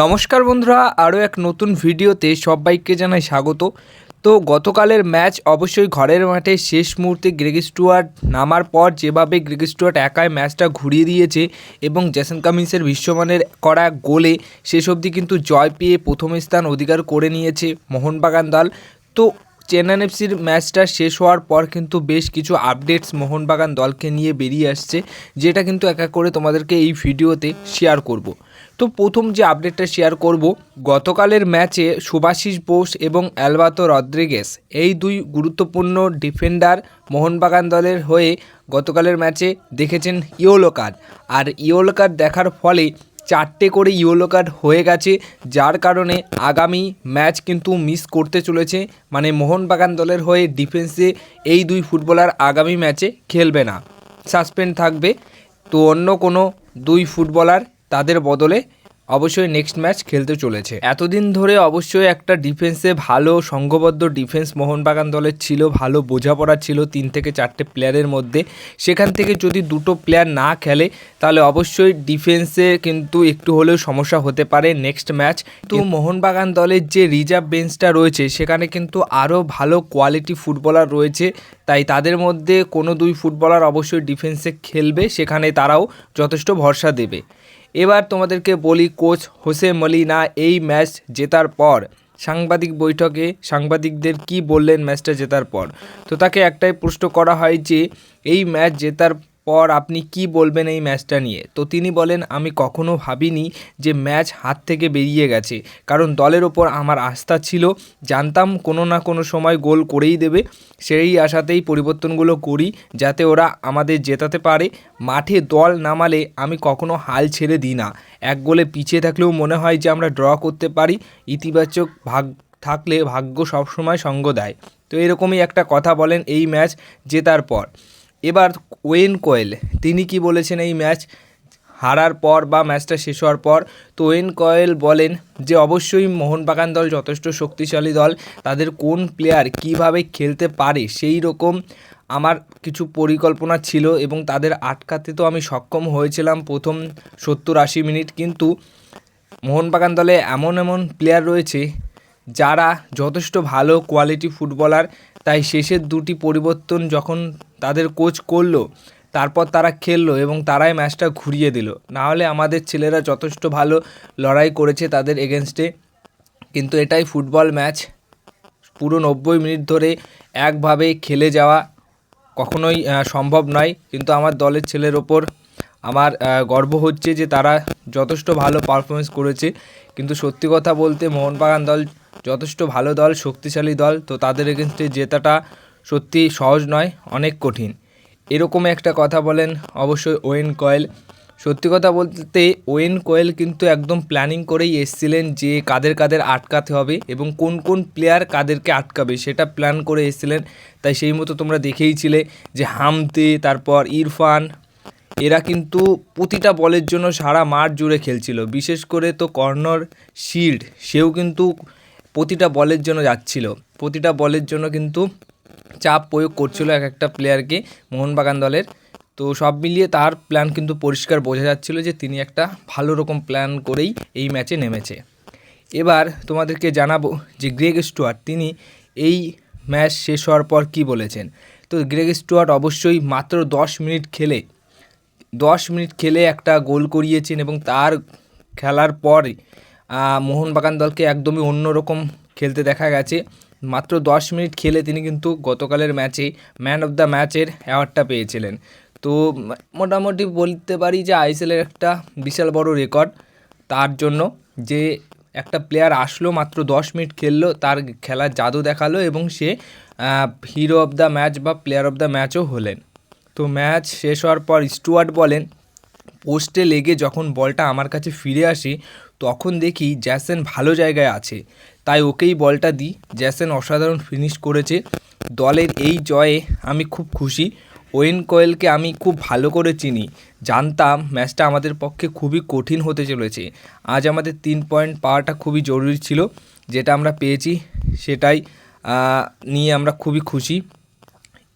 নমস্কার বন্ধুরা, আরও এক নতুন ভিডিওতে সবাইকে জানাই স্বাগত। তো গতকালের ম্যাচ অবশ্যই ঘরের মাঠে শেষ মুহূর্তে গ্রেগ স্টুয়ার্ট নামার পর যেভাবে গ্রেগ স্টুয়ার্ট একাই ম্যাচটা ঘুরিয়ে দিয়েছে এবং জেসন কামিন্সের বিশ্বমানের করা গোলে শেষ অবধি কিন্তু জয় পেয়ে প্রথম স্থান অধিকার করে নিয়েছে মোহনবাগান দল। তো চেন্নাইন এফসির ম্যাচটা শেষ হওয়ার পর কিন্তু বেশ কিছু আপডেটস মোহনবাগান দলকে নিয়ে বেরিয়ে আসছে, যেটা কিন্তু এক এক করে তোমাদেরকে এই ভিডিওতে শেয়ার করব। তো প্রথম যে আপডেটটা শেয়ার করব, গতকালের ম্যাচে সুভাশিস বোস এবং অ্যালবাতো রদ্রিগেস এই দুই গুরুত্বপূর্ণ ডিফেন্ডার মোহনবাগান দলের হয়ে গতকালের ম্যাচে দেখেছেন ইয়োলো কার্ড আর ইয়োলো কার্ড দেখার ফলে চারটে করে ইয়েলো কার্ড হয়ে গেছে, যার কারণে আগামী ম্যাচ কিন্তু মিস করতে চলেছে। মানে মোহনবাগান দলের হয়ে ডিফেন্সে এই দুই ফুটবলার আগামী ম্যাচে খেলবে না। সাসপেন্ড থাকবে। তো অন্য কোনো দুই ফুটবলার তাদের বদলে অবশ্যই নেক্সট ম্যাচ খেলতে চলেছে। এতদিন ধরে অবশ্যই একটা ডিফেন্সে ভালো সংঘবদ্ধ ডিফেন্স মোহনবাগান দলের ছিল ভালো বোঝাপড়া ছিল তিন থেকে চারটে প্লেয়ারের মধ্যে। সেখান থেকে যদি দুটো প্লেয়ার না খেলে তাহলে অবশ্যই ডিফেন্সে কিন্তু একটু হলেও সমস্যা হতে পারে নেক্সট ম্যাচ তো মোহনবাগান দলের যে রিজার্ভ বেঞ্চটা রয়েছে সেখানে কিন্তু আরও ভালো কোয়ালিটি ফুটবলার রয়েছে। তাই তাদের মধ্যে কোনো দুই ফুটবলার অবশ্যই ডিফেন্সে খেলবে সেখানে তারাও যথেষ্ট ভরসা দেবে। এবার তোমাদেরকে বলি কোচ হোসে মলিনা এই ম্যাচ জেতার পর। সাংবাদিক বৈঠকে সাংবাদিকদের কি বললেন ম্যাচটা জেতার পর? তো তাকে একটাই প্রশ্ন করা হয় যে, এই ম্যাচ জেতার পর আপনি কি বলবেন এই ম্যাচটা নিয়ে? তো তিনি বলেন, আমি কখনো ভাবিনি যে ম্যাচ হাত থেকে বেরিয়ে গেছে। কারণ দলের ওপর আমার আস্থা ছিল, জানতাম কোনো না কোনো সময় গোল করেই দেবে। সেই আশাতেই পরিবর্তনগুলো করি, যাতে ওরা আমাদের জেতাতে পারে। মাঠে দল নামালে আমি কখনো হাল ছেড়ে দিই না। এক গোলে পিছিয়ে থাকলেও মনে হয় যে আমরা ড্র করতে পারি। ইতিবাচক ভাগ থাকলে ভাগ্য সবসময় সঙ্গ দেয়। তো এরকমই একটা কথা বলেন এই ম্যাচ জেতার পর। এবার ওয়েন কোয়েল, তিনি কি বলেছেন এই ম্যাচ হারার পর বা ম্যাচটা শেষ হওয়ার পর? তো ওয়েন কয়েল বলেন যে, অবশ্যই মোহনবাগান দল যথেষ্ট শক্তিশালী দল। তাদের কোন প্লেয়ার কীভাবে খেলতে পারে সেই রকম আমার কিছু পরিকল্পনা ছিল এবং তাদের আটকাতে তো আমি সক্ষম হয়েছিলাম প্রথম সত্তর আশি মিনিট। কিন্তু মোহনবাগান দলে এমন এমন প্লেয়ার রয়েছে যারা যথেষ্ট ভালো কোয়ালিটি ফুটবলার তাই শেষের দুটি পরিবর্তন যখন তাদের কোচ করল, তারপর তারা খেললো এবং তারাই ম্যাচটা ঘুরিয়ে দিল। নাহলে আমাদের ছেলেরা যথেষ্ট ভালো লড়াই করেছে তাদের এগেনস্টে কিন্তু এটাই ফুটবল ম্যাচ পুরো নব্বই মিনিট ধরে একভাবে খেলে যাওয়া কখনোই সম্ভব নয়। কিন্তু আমার দলের ছেলের ওপর আমার গর্ব হচ্ছে যে তারা যথেষ্ট ভালো পারফরমেন্স করেছে। কিন্তু সত্যি কথা বলতে মোহনবাগান দল যথেষ্ট ভালো দল, শক্তিশালী দল, তো তাদের এগেনস্টে জেতাটা সত্যি সহজ নয়, অনেক কঠিন। এরকম একটা কথা বলেন অবশ্যই ওয়েন কয়েল। সত্যি কথা বলতে ওয়েন কোয়েল কিন্তু একদম প্ল্যানিং করেই এসেছিলেন যে কাদের কাদের আটকাতে হবে এবং কোন কোন প্লেয়ার কাদেরকে আটকাবে, সেটা প্ল্যান করে এসেছিলেন। তাই সেই মতো তোমরা দেখেইছিলে যে হামতে, তারপর ইরফান, এরা কিন্তু প্রতিটা বলের জন্য সারা মাঠ জুড়ে খেলছিল। বিশেষ করে তো কর্নর শিল্ড, সেও কিন্তু প্রতিটা বলের জন্য যাচ্ছিল। প্রতিটা বলের জন্য কিন্তু চাপ প্রয়োগ করছিল এক একটা প্লেয়ারকে মোহনবাগান দলের। তো সব মিলিয়ে তার প্ল্যান কিন্তু পরিষ্কার বোঝা যাচ্ছিল যে তিনি একটা ভালো রকম প্ল্যান করেই এই ম্যাচে নেমেছে। এবার তোমাদেরকে জানাব যে গ্রেগ স্টুয়ার্ট তিনি এই ম্যাচ শেষ হওয়ার পর কি বলেছেন? তো গ্রেগ স্টুয়ার্ট অবশ্যই মাত্র দশ মিনিট খেলে, দশ মিনিট খেলে একটা গোল করিয়েছেন এবং তার খেলার পর মোহনবাগান দলকে একদমই অন্যরকম খেলতে দেখা গেছে। মাত্র দশ মিনিট খেলে তিনি কিন্তু গতকালের ম্যাচে ম্যান অফ দ্য ম্যাচের অ্যাওয়ার্ডটা পেয়েছিলেন। তো মোটামুটি বলতে পারি যে আইএসএলের একটা বিশাল বড় রেকর্ড। তার জন্য যে একটা প্লেয়ার আসলো, মাত্র দশ মিনিট খেললো, তার খেলার জাদু দেখাল এবং সে হিরো অফ দ্য ম্যাচ বা প্লেয়ার অফ দ্য ম্যাচও হলেন। তো ম্যাচ শেষ হওয়ার পর স্টুয়ার্ট বলেন, পোস্টে লেগে যখন বলটা আমার কাছে ফিরে আসে তখন দেখি জ্যাসেন ভালো জায়গায় আছে। তাই ওকেই বলটা দিই, জ্যাসেন অসাধারণ ফিনিশ করেছে। দলের এই জয়ে আমি খুব খুশি। ওয়েন কোয়েলকে আমি খুব ভালো করে চিনি। জানতাম ম্যাচটা আমাদের পক্ষে খুবই কঠিন হতে চলেছে। আজ আমাদের তিন পয়েন্ট পাওয়াটা খুবই জরুরি ছিল। যেটা আমরা পেয়েছি সেটাই নিয়ে আমরা খুবই খুশি।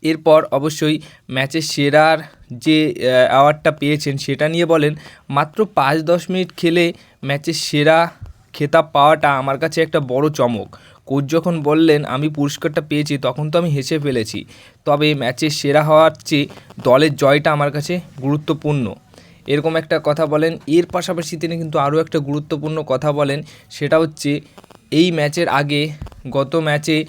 এরপর অবশ্যই ম্যাচের সেরার যে অ্যাওয়ার্ডটা পেয়েছেন সেটা নিয়ে বলেন। মাত্র পাঁচ দশ মিনিট খেলে ম্যাচের সেরা খেতাব পাওয়াটা আমার কাছে একটা বড় চমক। কোচ যখন বললেন, আমি পুরস্কারটা পেয়েছি, তখন তো আমি হেসে ফেলেছি। তবে ম্যাচের সেরা হওয়ার চেয়ে দলের জয়টা আমার কাছে গুরুত্বপূর্ণ। এরকম একটা কথা বলেন, এর পাশাপাশি তিনি কিন্তু আরও একটা গুরুত্বপূর্ণ কথা বলেন, সেটা হচ্ছে এই ম্যাচের আগে গত ম্যাচে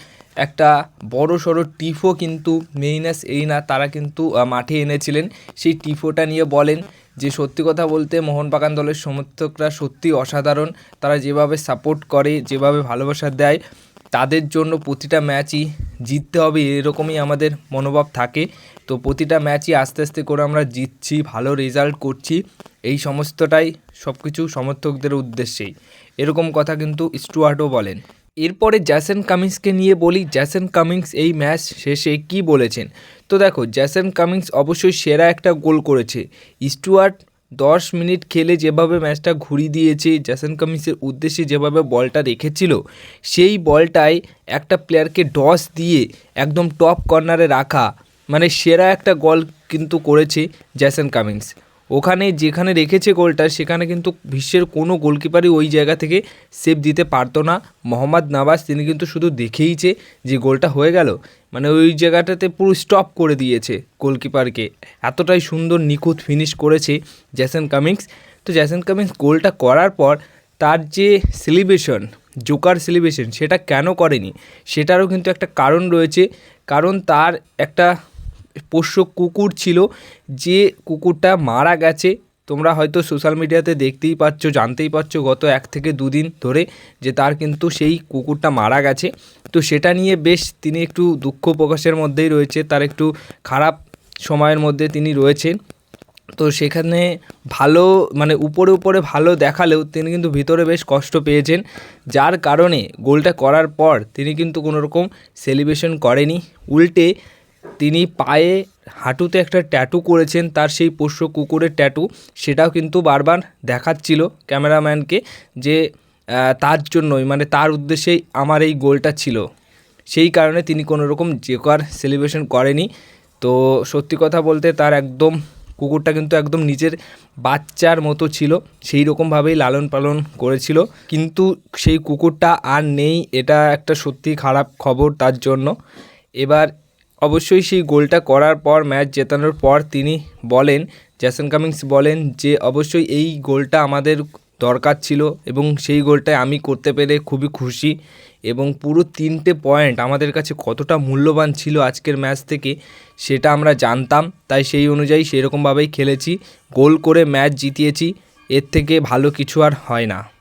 একটা বড় সড়ো টিফো কিন্তু মেইনাস এরিনা, তারা কিন্তু মাঠে এনেছিলেন। সেই টিফোটা নিয়ে বলেন যে, সত্যি কথা বলতে মোহনবাগান দলের সমর্থকরা সত্যি অসাধারণ। তারা যেভাবে সাপোর্ট করে, যেভাবে ভালোবাসা দেয়, তাদের জন্য প্রতিটা ম্যাচই জিততে হবে, এরকমই আমাদের মনোভাব থাকে। তো প্রতিটা ম্যাচই আস্তে আস্তে করে আমরা জিতছি, ভালো রেজাল্ট করছি। এই সমস্তটাই সব কিছু সমর্থকদের উদ্দেশ্যেই। এরকম কথা কিন্তু স্টুয়ার্টও বলেন। এরপরে জ্যাসন কামিংসকে নিয়ে বলি। জ্যাসন কামিংস এই ম্যাচ শেষে কি বলেছেন? তো দেখো, জ্যাসন কামিংস অবশ্যই সেরা একটা গোল করেছে। স্টুয়ার্ট দশ মিনিট খেলে যেভাবে ম্যাচটা ঘুরিয়ে দিয়েছে, জ্যাসন কামিংসের উদ্দেশ্যে যেভাবে বলটা রেখেছিল, সেই বলটায় একটা প্লেয়ারকে ডস দিয়ে একদম টপ কর্নারে রাখা মানে সেরা একটা গোল কিন্তু করেছে জ্যাসন কামিংস। ওখানে যেখানে রেখেছে গোলটা, সেখানে কিন্তু বিশ্বের কোনো গোলকিপারই ওই জায়গা থেকে সেভ দিতে পারতো না। মোহাম্মদ নাবাজ, তিনি কিন্তু শুধু দেখেইছে যে গোলটা হয়ে গেল। মানে ওই জায়গাটাতে পুরো স্টপ করে দিয়েছে গোলকিপারকে। এতটাই সুন্দর নিখুঁত ফিনিশ করেছে জ্যাসন কামিংস তো জ্যাসন কামিংস গোলটা করার পর তার যে সেলিব্রেশন জোকার সেলিব্রেশন সেটা কেন করেনি? সেটারও কিন্তু একটা কারণ রয়েছে। কারণ তার একটা পোষ্য কুকুর ছিল, যে কুকুরটা মারা গেছে। তোমরা হয়তো সোশ্যাল মিডিয়াতে দেখতেই পাচ্ছ, জানতেই পারছ গত এক থেকে দুদিন ধরে যে তার কিন্তু সেই কুকুরটা মারা গেছে। তো সেটা নিয়ে বেশ তিনি একটু দুঃখ প্রকাশের মধ্যেই রয়েছে, তার একটু খারাপ সময়ের মধ্যে তিনি রয়েছেন। তো সেখানে ভালো মানে উপরে উপরে ভালো দেখালেও তিনি কিন্তু ভিতরে বেশ কষ্ট পেয়েছেন। যার কারণে গোলটা করার পর তিনি কিন্তু কোনো রকম সেলিব্রেশন করেনি। উল্টে তিনি পায়ে হাঁটুতে একটা ট্যাটু করেছেন, তার সেই পোষ্য কুকুরের ট্যাটু সেটাও কিন্তু বারবার দেখাচ্ছিল ক্যামেরাম্যানকে যে তার জন্যই মানে তার উদ্দেশ্যেই আমার এই গোলটা ছিল। সেই কারণে তিনি কোনো রকম জেকার সেলিব্রেশন করেনি। তো সত্যি কথা বলতে তার একদম, কুকুরটা কিন্তু একদম নিজের বাচ্চার মতো ছিল, সেই রকমভাবেই লালন পালন করেছিল। কিন্তু সেই কুকুরটা আর নেই, এটা একটা সত্যি খারাপ খবর তার জন্য। এবার অবশ্যই সেই গোলটা করার পর, ম্যাচ জেতানোর পর তিনি বলেন, জ্যাসন কামিংস বলেন যে, অবশ্যই এই গোলটা আমাদের দরকার ছিল এবং সেই গোলটাই আমি করতে পেরে খুবই খুশি এবং পুরো তিনটে পয়েন্ট আমাদের কাছে কতটা মূল্যবান ছিল আজকের ম্যাচ থেকে, সেটা আমরা জানতাম। তাই সেই অনুযায়ী সেরকমভাবেই খেলেছি। গোল করে ম্যাচ জিতিয়েছি। এর থেকে ভালো কিছু আর হয় না।